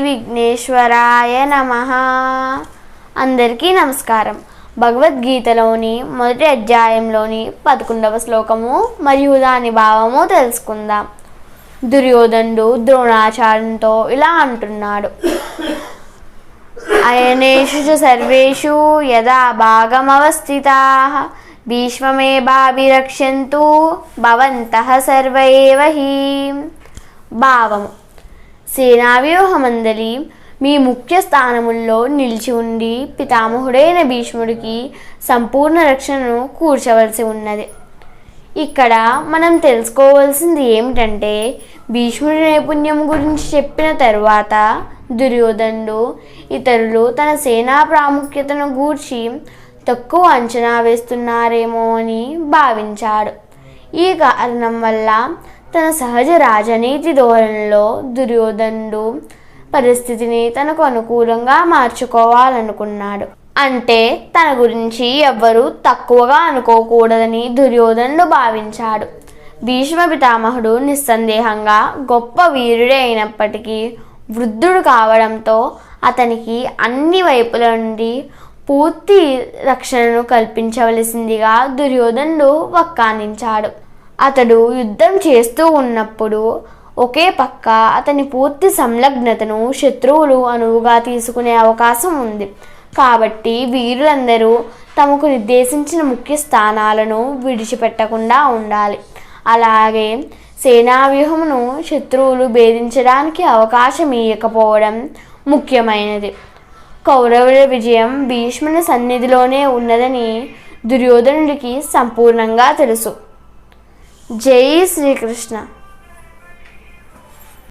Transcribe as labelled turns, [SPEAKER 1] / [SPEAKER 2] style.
[SPEAKER 1] విఘ్నేశ్వరాయ నమ. అందరికీ నమస్కారం. భగవద్గీతలోని మొదటి అధ్యాయంలోని పదకొండవ శ్లోకము మరియు దాని భావము తెలుసుకుందాం. దుర్యోధనుడు ద్రోణాచార్యంతో ఇలా అంటున్నాడు. అయనేషు సర్వేషు యదా భాగమవస్థితా. భీష్మమేవాభిరక్ష్యంతు భవంతః సర్వ ఏవ భావము. సేనావ్యూహమందలి మీ ముఖ్య స్థానముల్లో నిలిచి ఉండి పితామహుడైన భీష్ముడికి సంపూర్ణ రక్షణను కూర్చవలసి ఉన్నది. ఇక్కడ మనం తెలుసుకోవాల్సింది ఏమిటంటే భీష్ముడి నైపుణ్యం గురించి చెప్పిన తరువాత దుర్యోధనుడు ఇతరులు తన సేనా ప్రాముఖ్యతను గూర్చి తక్కువ అంచనా వేస్తున్నారేమో అని భావించాడు. ఈ కారణం వల్ల తన సహజ రాజనీతి ధోరణిలో దుర్యోధనుడు పరిస్థితిని తనకు అనుకూలంగా మార్చుకోవాలనుకున్నాడు. అంటే తన గురించి ఎవ్వరూ తక్కువగా అనుకోకూడదని దుర్యోధనుడు భావించాడు. భీష్మ పితామహుడు నిస్సందేహంగా గొప్ప వీరుడే అయినప్పటికీ వృద్ధుడు కావడంతో అతనికి అన్ని వైపుల నుండి పూర్తి రక్షణను కల్పించవలసిందిగా దుర్యోధనుడు వక్కానించాడు అతడు యుద్ధం చేస్తూ ఉన్నప్పుడు ఒకే పక్క అతని పూర్తి సంలగ్నతను శత్రువులు అనువుగా తీసుకునే అవకాశం ఉంది. కాబట్టి వీరులందరూ తమకు నిర్దేశించిన ముఖ్య స్థానాలను విడిచిపెట్టకుండా ఉండాలి. అలాగే సేనావ్యూహమును శత్రువులు భేదించడానికి అవకాశం ఇవ్వకపోవడం ముఖ్యమైనది. కౌరవుల విజయం భీష్ముని సన్నిధిలోనే ఉన్నదని దుర్యోధనుడికి సంపూర్ణంగా తెలుసు. જય શ્રી કૃષ્ણ.